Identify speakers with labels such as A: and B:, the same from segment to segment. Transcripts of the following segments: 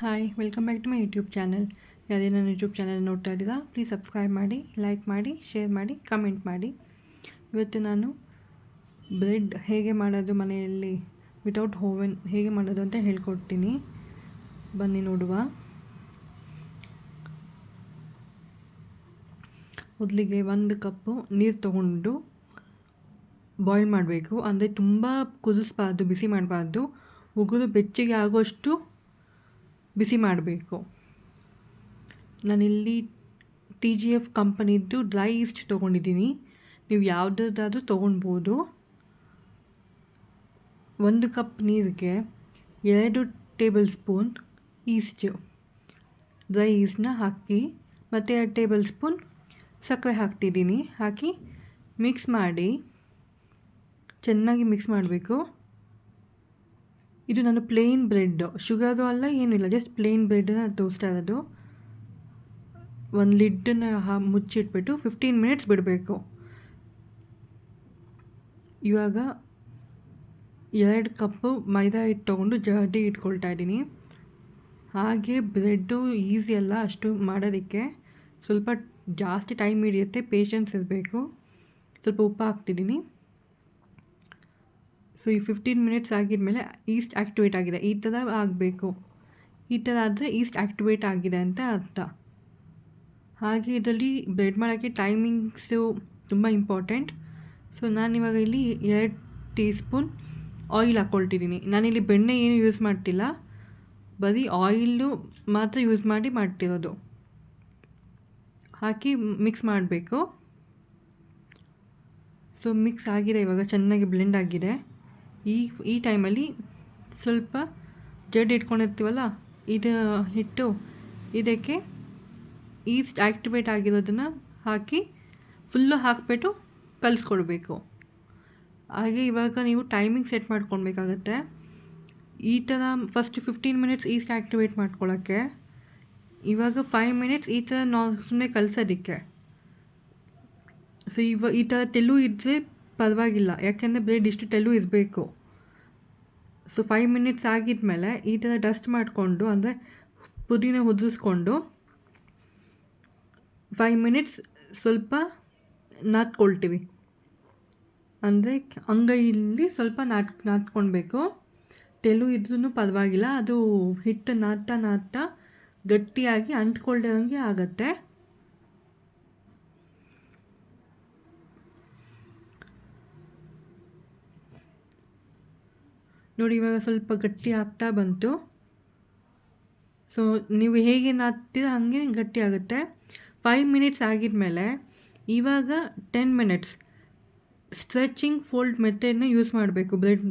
A: Hi welcome back to my YouTube channel ಯಾವುದೇ ನನ್ನ YouTube channel ನೋಡ್ತಾ ಇದ್ದೀರಾ ಪ್ಲೀಸ್ ಸಬ್ಸ್ಕ್ರೈಬ್ ಮಾಡಿ ಲೈಕ್ ಮಾಡಿ ಶೇರ್ ಮಾಡಿ ಕಮೆಂಟ್ ಮಾಡಿ. ಇವತ್ತು ನಾನು ಬ್ರೆಡ್ ಹೇಗೆ ಮಾಡೋದು ಮನೆಯಲ್ಲಿ ವಿತೌಟ್ ಹೋವೆನ್ ಹೇಗೆ ಮಾಡೋದು ಅಂತ ಹೇಳ್ಕೊಡ್ತೀನಿ. ಬನ್ನಿ ನೋಡುವ. ಮೊದಲಿಗೆ ಒಂದು ಕಪ್ಪು ನೀರು ತೊಗೊಂಡು ಬಾಯ್ಲ್ ಮಾಡಬೇಕು. ಅಂದರೆ ತುಂಬ ಕುದಿಸ್ಬಾರ್ದು, ಬಿಸಿ ಮಾಡಬಾರ್ದು. ಉಗುರು ಬೆಚ್ಚಗೆ ಆಗೋಷ್ಟು ಬಿಸಿ ಮಾಡಬೇಕು. ನಾನಿಲ್ಲಿ ಟಿ ಜಿ ಎಫ್ ಕಂಪನಿದ್ದು ಡ್ರೈ ಈಸ್ಟ್ ತೊಗೊಂಡಿದ್ದೀನಿ. ನೀವು ಯಾವುದಾದ್ರೂ ತೊಗೊಳ್ಬೋದು ಒಂದು ಕಪ್ ನೀರಿಗೆ ಎರಡು ಟೇಬಲ್ ಸ್ಪೂನ್ ಈಸ್ಟ್ ಡ್ರೈ ಈಸ್ಟ್ನ ಹಾಕಿ ಮತ್ತು ಎರಡು ಟೇಬಲ್ ಸ್ಪೂನ್ ಸಕ್ಕರೆ ಹಾಕ್ತಿದ್ದೀನಿ. ಹಾಕಿ ಮಿಕ್ಸ್ ಮಾಡಿ ಚೆನ್ನಾಗಿ ಮಿಕ್ಸ್ ಮಾಡಬೇಕು. ಇದು ನಾನು ಪ್ಲೇನ್ ಬ್ರೆಡ್ ಶುಗರ್ದು ಅಲ್ಲ ಏನೂ ಇಲ್ಲ ಜಸ್ಟ್ ಪ್ಲೇನ್ ಬ್ರೆಡ್ನ ತೋರಿಸ್ತಾ ಇರೋದು ಒಂದು ಲಿಡ್ಡನ್ನ ಹಾ, ಮುಚ್ಚಿಟ್ಬಿಟ್ಟು ಫಿಫ್ಟೀನ್ ಮಿನಿಟ್ಸ್ ಬಿಡಬೇಕು. ಇವಾಗ ಎರಡು ಕಪ್ಪು ಮೈದಾ ಹಿಟ್ಟು ತೊಗೊಂಡು ಜಡ್ಡಿ ಇಟ್ಕೊಳ್ತಾ ಇದ್ದೀನಿ. ಹಾಗೆ ಬ್ರೆಡ್ಡು ಈಸಿ ಅಲ್ಲ ಅಷ್ಟು ಮಾಡೋದಕ್ಕೆ. ಸ್ವಲ್ಪ ಜಾಸ್ತಿ ಟೈಮ್ ಹಿಡಿಯುತ್ತೆ ಪೇಷನ್ಸ್ ಇರಬೇಕು. ಸ್ವಲ್ಪ ಉಪ್ಪು ಹಾಕ್ತಿದ್ದೀನಿ. ಸೊ ಈ ಫಿಫ್ಟೀನ್ ಮಿನಿಟ್ಸ್ ಆಗಿದ್ಮೇಲೆ ಈಸ್ಟ್ ಆ್ಯಕ್ಟಿವೇಟ್ ಆಗಿದೆ. ಈ ಥರ ಆಗಬೇಕು. ಈ ಥರ ಆದರೆ ಈಸ್ಟ್ ಆ್ಯಕ್ಟಿವೇಟ್ ಆಗಿದೆ ಅಂತ ಅರ್ಥ. ಹಾಗೆ ಇದರಲ್ಲಿ ಬ್ರೆಡ್ ಮಾಡೋಕ್ಕೆ ಟೈಮಿಂಗ್ಸು ತುಂಬ ಇಂಪಾರ್ಟೆಂಟ್ ಸೊ ನಾನು ಇವಾಗ ಇಲ್ಲಿ ಎರಡು ಟೀ ಸ್ಪೂನ್ ಆಯಿಲ್ ಹಾಕ್ಕೊಳ್ತಿದ್ದೀನಿ ನಾನಿಲ್ಲಿ ಬೆಣ್ಣೆ ಏನು ಯೂಸ್ ಮಾಡ್ತಿಲ್ಲ. ಬರೀ ಆಯಿಲು ಮಾತ್ರ ಯೂಸ್ ಮಾಡಿ ಮಾಡ್ತಿರೋದು. ಹಾಕಿ ಮಿಕ್ಸ್ ಮಾಡಬೇಕು. ಸೊ ಮಿಕ್ಸ್ ಆಗಿದೆ ಇವಾಗ. ಚೆನ್ನಾಗಿ ಬ್ಲೆಂಡ್ ಆಗಿದೆ. ಈ ಈ ಟೈಮಲ್ಲಿ ಸ್ವಲ್ಪ ಜಡ್ ಇಟ್ಕೊಂಡಿರ್ತೀವಲ್ಲ, ಇದು ಹಿಟ್ಟು, ಇದಕ್ಕೆ ಈಸ್ಟ್ ಆ್ಯಕ್ಟಿವೇಟ್ ಆಗಿರೋದನ್ನು ಹಾಕಿ ಫುಲ್ಲು ಹಾಕಿಬಿಟ್ಟು ಕಲಿಸ್ಕೊಡ್ಬೇಕು. ಹಾಗೆ ಇವಾಗ ನೀವು ಟೈಮಿಂಗ್ ಸೆಟ್ ಮಾಡ್ಕೊಳ್ಬೇಕಾಗತ್ತೆ ಈ ಥರ first fifteen minutes yeast activate ಮಾಡ್ಕೊಳ್ಳೋಕ್ಕೆ ಇವಾಗ ಫೈವ್ ಮಿನಿಟ್ಸ್ ಈ ಥರ ನಾ ಸುಮ್ಮನೆ ಕಲಿಸೋದಕ್ಕೆ. ಸೊ ಇವ, ಈ ಥರ ತೆಲು ಇದ್ದರೆ ಪರವಾಗಿಲ್ಲ, ಯಾಕೆಂದರೆ ಬ್ರೆಡ್ ಇಷ್ಟು ತೆಲು ಇರಬೇಕು. ಸೊ ಫೈವ್ ಮಿನಿಟ್ಸ್ ಆಗಿದ್ಮೇಲೆ ಈ ಥರ ಡಸ್ಟ್ ಮಾಡಿಕೊಂಡು, ಅಂದರೆ ಪುದೀನ ಉದುರಿಸ್ಕೊಂಡು ಫೈವ್ ಮಿನಿಟ್ಸ್ ಸ್ವಲ್ಪ ನಾದ್ಕೊಳ್ತೀವಿ. ಅಂದರೆ ಅಂಗೈಯಲ್ಲಿ ಸ್ವಲ್ಪ ನಾಟ್ ನಾದ್ಕೊಳ್ಬೇಕು. ತೆಲು ಇದ್ರೂ ಪರವಾಗಿಲ್ಲ, ಅದು ಹಿಟ್ಟು ನಾದ್ತಾ ನಾದ್ತಾ ಗಟ್ಟಿಯಾಗಿ ಅಂಟ್ಕೊಳ್ದಂಗೆ ಆಗತ್ತೆ. ನೋಡಿ, ಇವಾಗ ಸ್ವಲ್ಪ ಗಟ್ಟಿ ಆಗ್ತಾ ಬಂತು. ಸೊ ನೀವು ಹೇಗೆ ನಾದ್ತೀರ ಹಾಗೆ ಗಟ್ಟಿ ಆಗುತ್ತೆ. ಫೈವ್ ಮಿನಿಟ್ಸ್ ಆಗಿದ ಮೇಲೆ ಇವಾಗ ಟೆನ್ ಮಿನಿಟ್ಸ್ ಸ್ಟ್ರೆಚಿಂಗ್ ಫೋಲ್ಡ್ ಮೆಥಡ್ನ ಯೂಸ್ ಮಾಡಬೇಕು ಬ್ರೆಡ್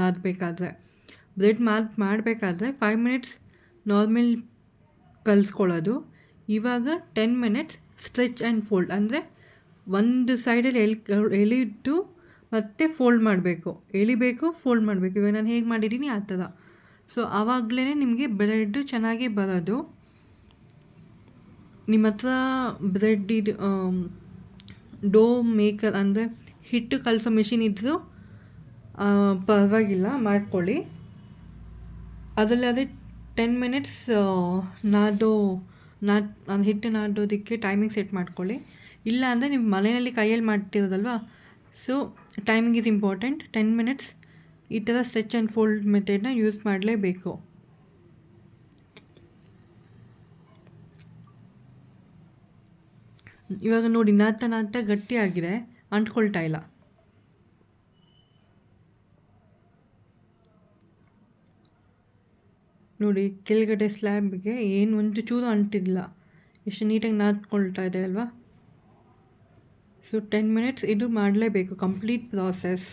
A: ನಾದಬೇಕಾದ್ರೆ. ಬ್ರೆಡ್ ಮಾರ್ಕ್ ಮಾಡಬೇಕಾದ್ರೆ ಫೈವ್ ಮಿನಿಟ್ಸ್ ನಾರ್ಮಲ್ ಕಲಿಸ್ಕೊಳ್ಳೋದು. ಇವಾಗ ten minutes stretch and fold ಅಂದರೆ ಒಂದು ಸೈಡಲ್ಲಿ ಎಲ್ ಎಳಿಟ್ಟು ಮತ್ತೆ ಫೋಲ್ಡ್ ಮಾಡಬೇಕು. ಎಳಿಬೇಕು ಫೋಲ್ಡ್ ಮಾಡಬೇಕು. ಇವಾಗ ನಾನು ಹೇಗೆ ಮಾಡಿದ್ದೀನಿ ಆ ಥರ. ಸೊ ಆವಾಗಲೇ ನಿಮಗೆ ಬ್ರೆಡ್ ಚೆನ್ನಾಗಿ ಬರೋದು. ನಿಮ್ಮ ಹತ್ರ ಬ್ರೆಡ್ ಇದು ಡೋ ಮೇಕರ್ ಅಂದರೆ ಹಿಟ್ಟು ಕಲಸೋ ಮಿಷಿನ್ ಇದ್ದರೂ ಪರವಾಗಿಲ್ಲ, ಮಾಡ್ಕೊಳ್ಳಿ. ಅದರಲ್ಲಿ ಅದೇ ಟೆನ್ ಮಿನಿಟ್ಸ್ ನಾದೋ ನಾಟ್ ಹಿಟ್ಟು ನಾಡೋದಕ್ಕೆ ಟೈಮಿಂಗ್ ಸೆಟ್ ಮಾಡ್ಕೊಳ್ಳಿ. ಇಲ್ಲ ಅಂದರೆ ನೀವು ಮನೆಯಲ್ಲಿ ಕೈಯಲ್ಲಿ ಮಾಡ್ತಿರೋದಲ್ವ so timing is important ten minutes ಈ ಥರ ಸ್ಟ್ರೆಚ್ ಆ್ಯಂಡ್ ಫೋಲ್ಡ್ ಮೆಥಡ್ನ ಯೂಸ್ ಮಾಡಲೇಬೇಕು. ಇವಾಗ ನೋಡಿ, ನಾತ ನಾತ ಗಟ್ಟಿಯಾಗಿದೆ. ಅಂಟ್ಕೊಳ್ತಾ ಇಲ್ಲ. ನೋಡಿ, ಕೆಳಗಡೆ ಸ್ಲ್ಯಾಬ್ಗೆ ಏನು ಒಂದು ಚೂರು ಅಂಟಿಲ್ಲ. ಎಷ್ಟು ನೀಟಾಗಿ ನಾದ್ಕೊಳ್ತಾ ಇದೆ ಅಲ್ವಾ? ಸೊ ಟೆನ್ ಮಿನಿಟ್ಸ್ ಇದು ಮಾಡಲೇಬೇಕು ಕಂಪ್ಲೀಟ್ ಪ್ರಾಸೆಸ್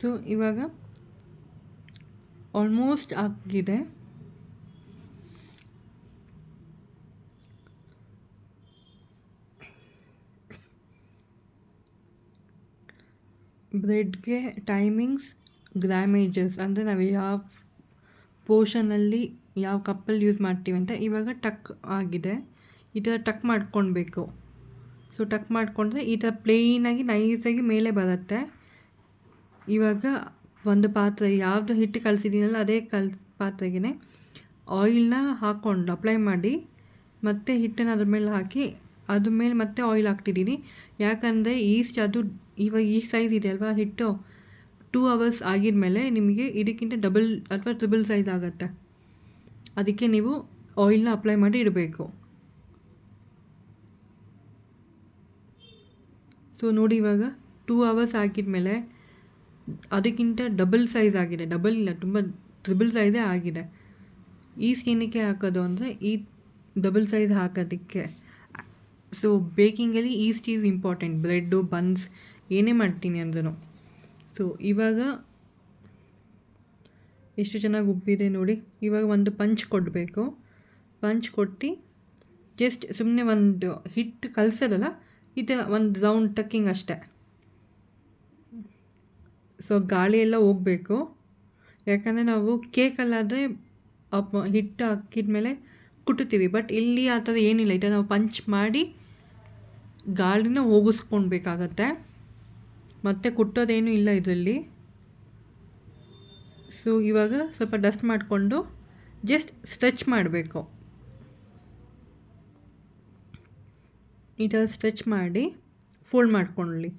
A: ಸೊ ಇವಾಗ ಆಲ್ಮೋಸ್ಟ್ ಆಗಿದೆ. ಬ್ರೆಡ್ಗೆ ಟೈಮಿಂಗ್ಸ್ ಗ್ರಾಮೇಜಸ್ ಅಂದರೆ ನಾವು ಯಾವ ಪೋರ್ಷನಲ್ಲಿ ಯಾವ ಕಪ್ಪಲ್ಲಿ ಯೂಸ್ ಮಾಡ್ತೀವಿ ಅಂತ ಇವಾಗ ಟಕ್ ಆಗಿದೆ. ಈ ಥರ ಟಕ್ ಮಾಡ್ಕೊಳ್ಬೇಕು ಸೊ ಟಕ್ ಮಾಡಿಕೊಂಡ್ರೆ ಈ ಥರ ಪ್ಲೇನಾಗಿ ನೈಸಾಗಿ ಮೇಲೆ ಬರುತ್ತೆ. ಇವಾಗ ಒಂದು ಪಾತ್ರೆ ಯಾವುದು ಹಿಟ್ಟು ಕಲಸಿದ್ದೀನಲ್ಲ ಅದೇ ಕಲ್ ಪಾತ್ರೆಗೆ ಆಯಿಲ್ನ ಹಾಕ್ಕೊಂಡು ಅಪ್ಲೈ ಮಾಡಿ ಮತ್ತೆ ಹಿಟ್ಟನ್ನು ಅದ್ರ ಮೇಲೆ ಹಾಕಿ ಅದ್ರ ಮೇಲೆ ಮತ್ತೆ ಆಯಿಲ್ ಹಾಕ್ತಿದ್ದೀನಿ. ಯಾಕಂದರೆ ಈಸ್ಟ್ ಅದು ಇವಾಗ ಈ ಸೈಜ್ ಇದೆ ಅಲ್ವಾ ಹಿಟ್ಟು ಟೂ ಅವರ್ಸ್ ಆಗಿದ ಮೇಲೆ ನಿಮಗೆ ಇದಕ್ಕಿಂತ ಡಬಲ್ ಅಥವಾ ಟ್ರಿಬಲ್ ಸೈಜ್ ಆಗುತ್ತೆ. ಅದಕ್ಕೆ ನೀವು ಆಯಿಲ್ನ ಅಪ್ಲೈ ಮಾಡಿ ಇಡಬೇಕು. ಸೊ ನೋಡಿ ಇವಾಗ ಟೂ ಅವರ್ಸ್ ಆಗಿದ್ಮೇಲೆ ಅದಕ್ಕಿಂತ ಡಬಲ್ ಸೈಜ್ ಆಗಿದೆ. ಡಬಲ್ ಇಲ್ಲ, ತುಂಬ ಟ್ರಿಬಲ್ ಸೈಜೇ ಆಗಿದೆ. ಈಸ್ಟ್ ಏನಕ್ಕೆ ಹಾಕೋದು ಅಂದರೆ ಈ ಡಬಲ್ ಸೈಜ್ ಹಾಕೋದಕ್ಕೆ. So ಬೇಕಿಂಗಲ್ಲಿ yeast is important bread buns ಏನೇ ಮಾಡ್ತೀನಿ ಅಂದ್ರೂ ಸೊ ಇವಾಗ ಎಷ್ಟು ಚೆನ್ನಾಗಿ ಉಬ್ಬಿದೆ ನೋಡಿ. ಇವಾಗ ಒಂದು ಪಂಚ್ ಕೊಡಬೇಕು. ಪಂಚ್ ಕೊಟ್ಟು ಜಸ್ಟ್ ಸುಮ್ಮನೆ ಒಂದು ಹಿಟ್ಟು ಕಲಸೋದಲ್ಲ, ಈ ಥರ ಒಂದು ರೌಂಡ್ ಟಕ್ಕಿಂಗ್ ಅಷ್ಟೇ. ಸೊ ಗಾಳಿ ಎಲ್ಲ ಹೋಗಬೇಕು. ಯಾಕಂದರೆ ನಾವು ಕೇಕಲ್ಲಾದರೆ ಹಿಟ್ಟು ಹಾಕಿದ ಮೇಲೆ ಕುಟ್ಟುತ್ತೀವಿ. ಬಟ್ ಇಲ್ಲಿ ಆ ಥರ ಏನಿಲ್ಲ. ಇದು ನಾವು ಪಂಚ್ ಮಾಡಿ ಗಾಳಿನ ಹೋಗಿಸ್ಕೊಳ್ಬೇಕಾಗತ್ತೆ ಮತ್ತು ಕುಟ್ಟೋದೇನೂ ಇಲ್ಲ ಇದರಲ್ಲಿ. ಸೊ ಇವಾಗ ಸ್ವಲ್ಪ ಡಸ್ಟ್ ಮಾಡಿಕೊಂಡು ಜಸ್ಟ್ ಸ್ಟ್ರೆಚ್ ಮಾಡಬೇಕು. ಈ ಥರ ಸ್ಟ್ರೆಚ್ ಮಾಡಿ ಫೋಲ್ಡ್ ಮಾಡ್ಕೊಳ್ಳಿ.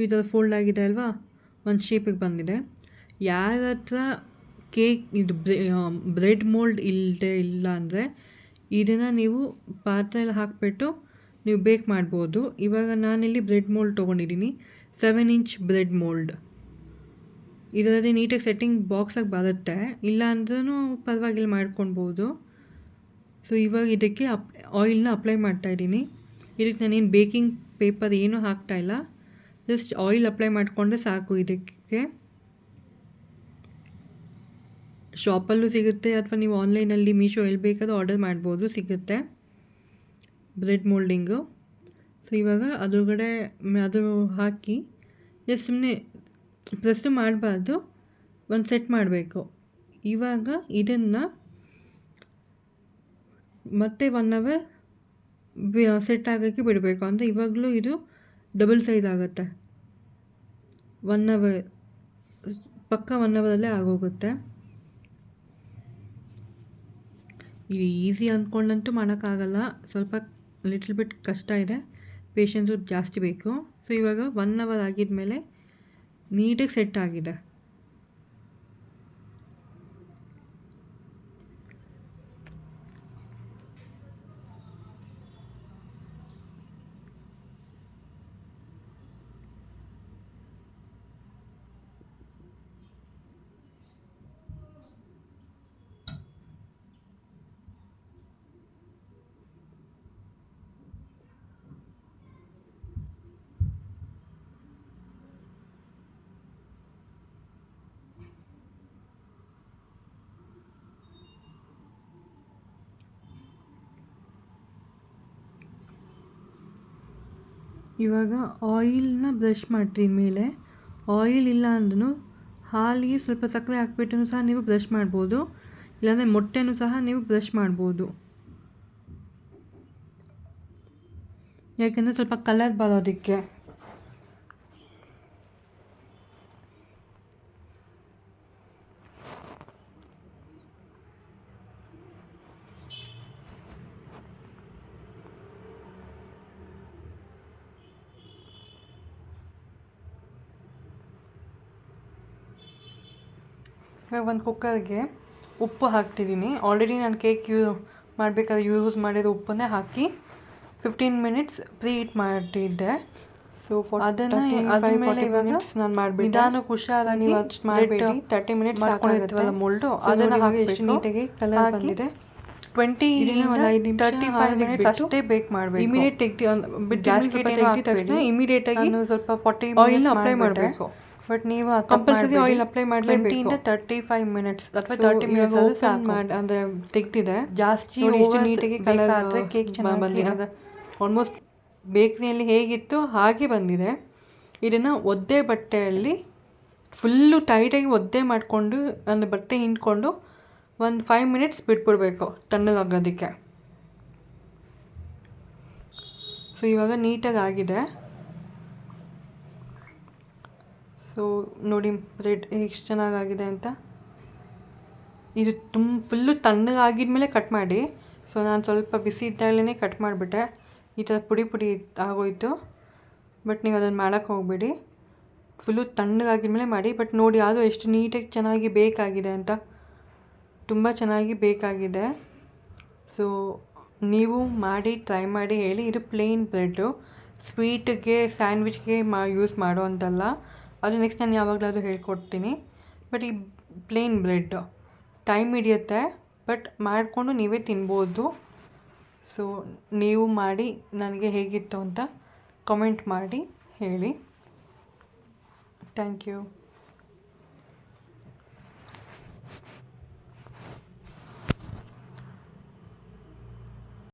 A: ಸೊ ಫೋಲ್ಡ್ ಆಗಿದೆ ಅಲ್ವಾ? ಒಂದು ಶೇಪಿಗೆ ಬಂದಿದೆ. ಯಾರ ಹತ್ರ ಕೇಕ್ ಇದು ಬ್ರೆಡ್ ಮೋಲ್ಡ್ ಇಲ್ಲದೆ ಇಲ್ಲ ಅಂದರೆ ಇದನ್ನು ನೀವು ಪಾತ್ರೆಯಲ್ಲಿ ಹಾಕಿಬಿಟ್ಟು ನೀವು ಬೇಕ್ ಮಾಡ್ಬೋದು. ಇವಾಗ ನಾನಿಲ್ಲಿ ಬ್ರೆಡ್ ಮೋಲ್ಡ್ ತೊಗೊಂಡಿದ್ದೀನಿ. ಸೆವೆನ್ ಇಂಚ್ ಬ್ರೆಡ್ ಮೋಲ್ಡ್ ಇದರಲ್ಲಿ ನೀಟಾಗಿ ಸೆಟ್ಟಿಂಗ್ ಬಾಕ್ಸಾಗಿ ಬರುತ್ತೆ. ಇಲ್ಲ ಅಂದ್ರೂ ಪರವಾಗಿಲ್ಲ ಮಾಡ್ಕೊಳ್ಬೋದು. ಸೊ ಇವಾಗ ಇದಕ್ಕೆ ಅಪ್ ಆಯಿಲ್ನ ಅಪ್ಲೈ ಮಾಡ್ತಾಯಿದ್ದೀನಿ ಇದಕ್ಕೆ ನಾನೇನು ಬೇಕಿಂಗ್ ಪೇಪರ್ ಏನೂ ಹಾಕ್ತಾಯಿಲ್ಲ ಜಸ್ಟ್ ಆಯಿಲ್ ಅಪ್ಲೈ ಮಾಡಿಕೊಂಡ್ರೆ ಸಾಕು ಇದಕ್ಕೆ. ಶಾಪಲ್ಲೂ ಸಿಗುತ್ತೆ ಅಥವಾ ನೀವು ಆನ್ಲೈನಲ್ಲಿ ಮೀಶೋ ಎಲ್ಲಿ ಬೇಕಾದ್ರೂ ಆರ್ಡರ್ ಮಾಡ್ಬೋದು, ಸಿಗುತ್ತೆ. ಬ್ರೆಡ್ ಮೋಲ್ಡಿಂಗು. ಸೊ, ಇವಾಗ ಅದ್ರಗಡೆ ಅದು ಹಾಕಿ ಜಸ್ಟ್ ಸುಮ್ಮನೆ ಪ್ರೆಸ್ ಮಾಡಬಾರ್ದು, ಒಂದು ಸೆಟ್ ಮಾಡಬೇಕು. ಇವಾಗ ಇದನ್ನು ಮತ್ತೆ ಒನ್ ಅವರ್ ಸೆಟ್ ಆಗೋಕ್ಕೆ ಬಿಡಬೇಕು. ಅಂದರೆ ಇವಾಗಲೂ ಇದು ಡಬಲ್ ಸೈಜ್ ಆಗುತ್ತೆ. ಒನ್ ಅವರ್ ಪಕ್ಕ ಒನ್ ಅವರಲ್ಲೇ ಆಗೋಗುತ್ತೆ. ಇದು ಈಸಿ ಅಂದ್ಕೊಂಡಂತೂ ಮಾಡೋಕ್ಕಾಗಲ್ಲ. ಸ್ವಲ್ಪ ಲಿಟ್ಲ್ ಬಿಟ್ ಕಷ್ಟ ಇದೆ. ಪೇಷನ್ಸು ಜಾಸ್ತಿ ಬೇಕು. ಸೊ ಇವಾಗ ಒನ್ ಅವರ್ ಆಗಿದ ನೀಟಾಗಿ ಸೆಟ್ ಆಗಿದೆ. ಇವಾಗ ಆಯಿಲ್ನ ಬ್ರಷ್ ಮಾಡಿರಿ ಮೇಲೆ. ಆಯಿಲ್ ಇಲ್ಲ ಅಂದ್ರೂ ಹಾಲಿಗೆ ಸ್ವಲ್ಪ ಸಕ್ಕರೆ ಹಾಕ್ಬಿಟ್ಟು ಸಹ ನೀವು ಬ್ರಷ್ ಮಾಡ್ಬೋದು. ಇಲ್ಲಾಂದರೆ ಮೊಟ್ಟೆನೂ ಸಹ ನೀವು ಬ್ರಷ್ ಮಾಡ್ಬೋದು. ಯಾಕೆಂದರೆ ಸ್ವಲ್ಪ ಕಲರ್ ಬರೋದಕ್ಕೆ. ಇವಾಗ ಒಂದು ಕುಕ್ಕರ್ಗೆ. ಉಪ್ಪು ಹಾಕ್ತಿದ್ದೀನಿ ಆಲ್ರೆಡಿ ನಾನು ಕೇಕ್ ಯೂ ಮಾಡಬೇಕಾದ್ರೆ ಯೂಸ್ ಮಾಡಿರೋ ಉಪ್ಪನ್ನೇ ಹಾಕಿ ಫಿಫ್ಟೀನ್ ಮಿನಿಟ್ಸ್ ಪ್ರೀ ಹೀಟ್ ಮಾಡಿದ್ದೆ ಸೊ ಅದನ್ನು ಅದ್ರ ಮೇಲೆ ಇವಾಗ ನಾನು ಮಾಡಿಬಿಟ್ಟು ನಿಧಾನಕ್ಕೆ ಹುಷಾರಾಗಿ ನೀವು ಅಷ್ಟು ಮಾಡಿಬಿಟ್ಟು ತರ್ಟಿ ಮಿನಿಟ್ಸ್ ಹಾಕೊಂಡಿರ್ತೀವಲ್ಲ ಮೊಲ್ಡು ಅದನ್ನು ಹಾಕಿ ಎಷ್ಟು ನೀಟಾಗಿ ಕಲರ್ ಬಂದಿದೆ. ಟ್ವೆಂಟಿ ತರ್ಟಿ ಫೈವ್ ಮಿನಿಟ್ಸ್ ಅಷ್ಟೇ ಬೇಕ್ ಮಾಡಬೇಕು. ಇಮಿಡಿಯೇಟ್ ತೆಗ್ದು ಬಿಟ್ಟು ಜಾಸ್ತಿ ತೆಗ್ದಿದ ತಕ್ಷಣ ಇಮಿಡಿಯೇಟಾಗಿ ಸ್ವಲ್ಪ ಫಾರ್ಟಿ ಆಯಿಲ್ ಅಪ್ಲೈ ಮಾಡಬೇಕು. ಬಟ್ ನೀವು ಕಂಪಲ್ಸರಿ ಆಯಿಲ್ ಅಪ್ಲೈ ಮಾಡಲೇಬೇಕು ತರ್ಟಿ ಫೈವ್ ಮಿನಿಟ್ಸ್ ಅಥವಾ ತರ್ಟಿ ಮಿನಿಟ್ಸ್ ಮಾಡಿ ಅಂದರೆ ತೆಗ್ದಿದೆ. ಜಾಸ್ತಿ ಎಷ್ಟು ನೀಟಾಗಿ ಕಲರ್ ಆದರೆ ಕೇಕ್ ಚೆನ್ನಾಗಿ ಬಂದಿದೆ. ಆಲ್ಮೋಸ್ಟ್ ಬೇಕ್ರಿಯಲ್ಲಿ ಹೇಗಿತ್ತು ಹಾಗೆ ಬಂದಿದೆ. ಇದನ್ನು ಒದ್ದೆ ಬಟ್ಟೆಯಲ್ಲಿ ಫುಲ್ಲು ಟೈಟಾಗಿ ಒದ್ದೆ ಮಾಡಿಕೊಂಡು ಅಂದರೆ ಬಟ್ಟೆ ಹಿಂಡ್ಕೊಂಡು ಒಂದು ಫೈವ್ ಮಿನಿಟ್ಸ್ ಬಿಟ್ಬಿಡಬೇಕು ತಣ್ಣಗಾಗೋದಕ್ಕೆ. ಸೊ ಇವಾಗ ನೀಟಾಗಿ ಆಗಿದೆ. ಸೊ ನೋಡಿ, ರೆಡ್ ಎಷ್ಟು ಚೆನ್ನಾಗಾಗಿದೆ ಅಂತ. ಇದು ತುಂಬ ಫುಲ್ಲು ತಣ್ಣಗಾಗಿದ್ಮೇಲೆ ಕಟ್ ಮಾಡಿ. ಸೊ ನಾನು ಸ್ವಲ್ಪ ಬಿಸಿ ಇದ್ದಾಗಲೇ ಕಟ್ ಮಾಡಿಬಿಟ್ಟೆ. ಈ ಥರ ಪುಡಿ ಪುಡಿ ಆಗೋಯಿತು. ಬಟ್ ನೀವು ಅದನ್ನು ಮಾಡೋಕ್ಕೆ ಹೋಗಬೇಡಿ. ಫುಲ್ಲು ತಣ್ಣಗಾಗಿದ್ಮೇಲೆ ಮಾಡಿ. ಬಟ್ ನೋಡಿ ಅದು ಎಷ್ಟು ನೀಟಾಗಿ ಚೆನ್ನಾಗಿ ಬೇಕಾಗಿದೆ ಅಂತ. ತುಂಬ ಚೆನ್ನಾಗಿ ಬೇಕಾಗಿದೆ. ಸೊ ನೀವು ಮಾಡಿ ಟ್ರೈ ಮಾಡಿ ಹೇಳಿ. ಇದು ಪ್ಲೇನ್ ಬ್ರೆಡ್ಡು ಸ್ವೀಟಿಗೆ ಸ್ಯಾಂಡ್ವಿಚ್ಗೆ ಮಾ ಯೂಸ್ ಮಾಡೋ ಅಂತಲ್ಲ. ಅದು ನೆಕ್ಸ್ಟ್ ನಾನು ಯಾವಾಗಲಾದರೂ ಹೇಳ್ಕೊಡ್ತೀನಿ. ಬಟ್ ಈ ಪ್ಲೇನ್ ಬ್ರೆಡ್ ಟೈಮ್ ಹಿಡಿಯುತ್ತೆ ಬಟ್ ಮಾಡಿಕೊಂಡು ನೀವೇ ತಿನ್ಬೋದು. ಸೊ ನೀವು ಮಾಡಿ ನನಗೆ ಹೇಗಿತ್ತು ಅಂತ ಕಮೆಂಟ್ ಮಾಡಿ ಹೇಳಿ. Thank you